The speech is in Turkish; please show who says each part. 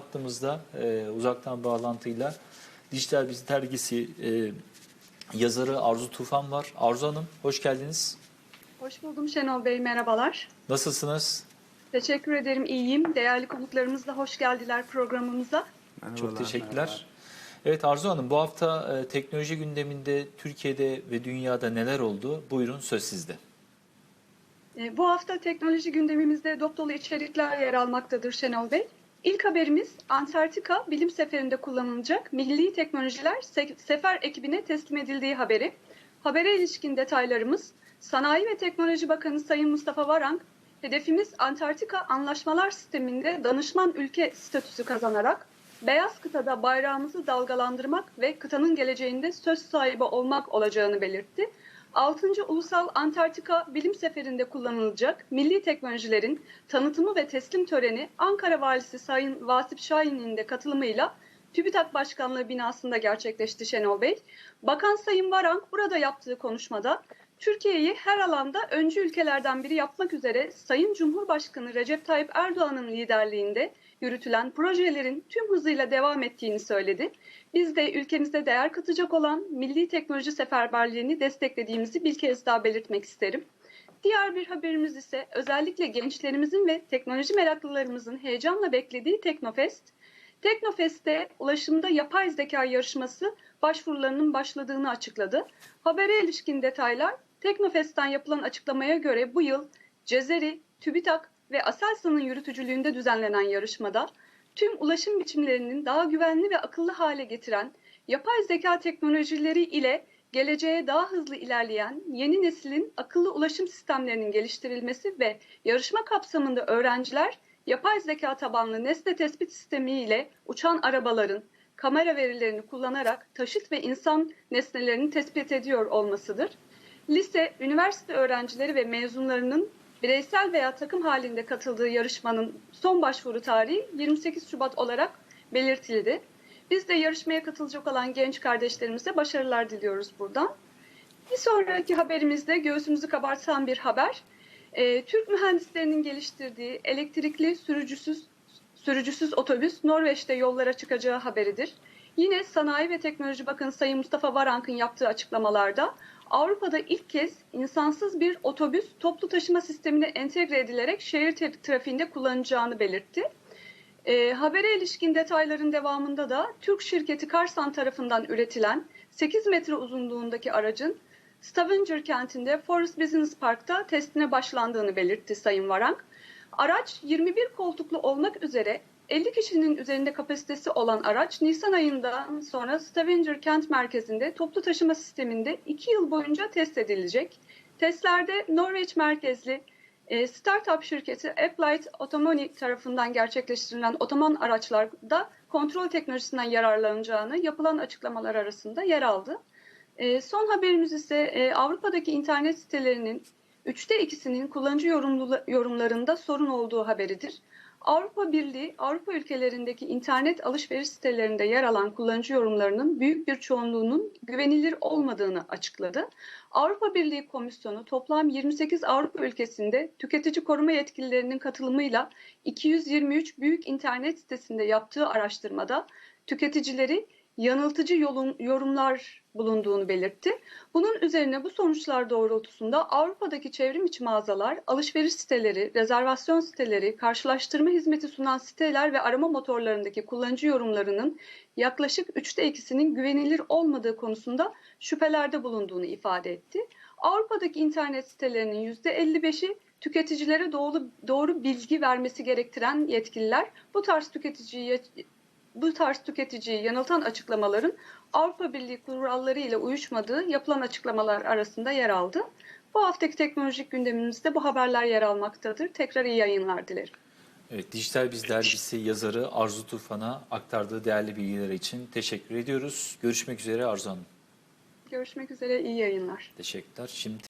Speaker 1: karşımızda e, uzaktan bağlantıyla Dijital Biz Dergisi e, yazarı Arzu Tufan var. Arzu Hanım hoş geldiniz.
Speaker 2: Hoş buldum Şenol Bey, merhabalar.
Speaker 1: Nasılsınız?
Speaker 2: Teşekkür ederim, iyiyim. Değerli konuklarımız da hoş geldiler programımıza.
Speaker 1: Çok teşekkürler. Evet Arzu Hanım bu hafta e, teknoloji gündeminde Türkiye'de ve dünyada neler oldu? Buyurun söz sizde.
Speaker 2: E, Bu hafta teknoloji gündemimizde dop dolu içerikler yer almaktadır Şenol Bey. İlk haberimiz Antarktika bilim seferinde kullanılacak milli teknolojiler se- sefer ekibine teslim edildiği haberi. Habere ilişkin detaylarımız Sanayi ve Teknoloji Bakanı Sayın Mustafa Varank, hedefimiz Antarktika Anlaşmalar Sistemi'nde danışman ülke statüsü kazanarak beyaz kıtada bayrağımızı dalgalandırmak ve kıtanın geleceğinde söz sahibi olmak olacağını belirtti. 6. Ulusal Antarktika Bilim Seferi'nde kullanılacak milli teknolojilerin tanıtımı ve teslim töreni Ankara Valisi Sayın Vasip Şahin'in de katılımıyla TÜBİTAK Başkanlığı binasında gerçekleşti Şenol Bey. Bakan Sayın Varank burada yaptığı konuşmada Türkiye'yi her alanda öncü ülkelerden biri yapmak üzere Sayın Cumhurbaşkanı Recep Tayyip Erdoğan'ın liderliğinde yürütülen projelerin tüm hızıyla devam ettiğini söyledi. Biz de ülkemize değer katacak olan milli teknoloji seferberliğini desteklediğimizi bir kez daha belirtmek isterim. Diğer bir haberimiz ise özellikle gençlerimizin ve teknoloji meraklılarımızın heyecanla beklediği Teknofest. Teknofest'te ulaşımda yapay zeka yarışması başvurularının başladığını açıkladı. Habere ilişkin detaylar Teknofest'ten yapılan açıklamaya göre bu yıl Cezeri, TÜBİTAK ve Aselsan'ın yürütücülüğünde düzenlenen yarışmada tüm ulaşım biçimlerinin daha güvenli ve akıllı hale getiren yapay zeka teknolojileri ile geleceğe daha hızlı ilerleyen yeni neslin akıllı ulaşım sistemlerinin geliştirilmesi ve yarışma kapsamında öğrenciler yapay zeka tabanlı nesne tespit sistemi ile uçan arabaların kamera verilerini kullanarak taşıt ve insan nesnelerini tespit ediyor olmasıdır. Lise, üniversite öğrencileri ve mezunlarının bireysel veya takım halinde katıldığı yarışmanın son başvuru tarihi 28 Şubat olarak belirtildi. Biz de yarışmaya katılacak olan genç kardeşlerimize başarılar diliyoruz buradan. Bir sonraki haberimizde göğsümüzü kabartan bir haber. Ee, Türk mühendislerinin geliştirdiği elektrikli sürücüsüz sürücüsüz otobüs Norveç'te yollara çıkacağı haberidir. Yine Sanayi ve Teknoloji Bakanı Sayın Mustafa Varank'ın yaptığı açıklamalarda Avrupa'da ilk kez insansız bir otobüs toplu taşıma sistemine entegre edilerek şehir tra- trafiğinde kullanılacağını belirtti. E, habere ilişkin detayların devamında da Türk şirketi Karsan tarafından üretilen 8 metre uzunluğundaki aracın Stavanger kentinde Forest Business Park'ta testine başlandığını belirtti Sayın Varank. Araç 21 koltuklu olmak üzere 50 kişinin üzerinde kapasitesi olan araç Nisan ayından sonra Stavanger kent merkezinde toplu taşıma sisteminde 2 yıl boyunca test edilecek. Testlerde Norveç merkezli e, startup şirketi Applied Autonomy tarafından gerçekleştirilen otoman araçlarda kontrol teknolojisinden yararlanacağını yapılan açıklamalar arasında yer aldı. E, son haberimiz ise e, Avrupa'daki internet sitelerinin üçte ikisinin kullanıcı yorumlarında sorun olduğu haberidir. Avrupa Birliği, Avrupa ülkelerindeki internet alışveriş sitelerinde yer alan kullanıcı yorumlarının büyük bir çoğunluğunun güvenilir olmadığını açıkladı. Avrupa Birliği Komisyonu toplam 28 Avrupa ülkesinde tüketici koruma yetkililerinin katılımıyla 223 büyük internet sitesinde yaptığı araştırmada tüketicileri yanıltıcı yolun, yorumlar bulunduğunu belirtti. Bunun üzerine bu sonuçlar doğrultusunda Avrupa'daki çevrim içi mağazalar, alışveriş siteleri, rezervasyon siteleri, karşılaştırma hizmeti sunan siteler ve arama motorlarındaki kullanıcı yorumlarının yaklaşık üçte ikisinin güvenilir olmadığı konusunda şüphelerde bulunduğunu ifade etti. Avrupa'daki internet sitelerinin %55'i tüketicilere doğru, doğru bilgi vermesi gerektiren yetkililer bu tarz tüketiciyi bu tarz tüketiciyi yanıltan açıklamaların Avrupa Birliği kuralları ile uyuşmadığı yapılan açıklamalar arasında yer aldı. Bu haftaki teknolojik gündemimizde bu haberler yer almaktadır. Tekrar iyi yayınlar dilerim.
Speaker 1: Evet, Dijital Biz Dergisi yazarı Arzu Tufan'a aktardığı değerli bilgiler için teşekkür ediyoruz. Görüşmek üzere Arzu Hanım.
Speaker 2: Görüşmek üzere, iyi yayınlar.
Speaker 1: Teşekkürler. Şimdi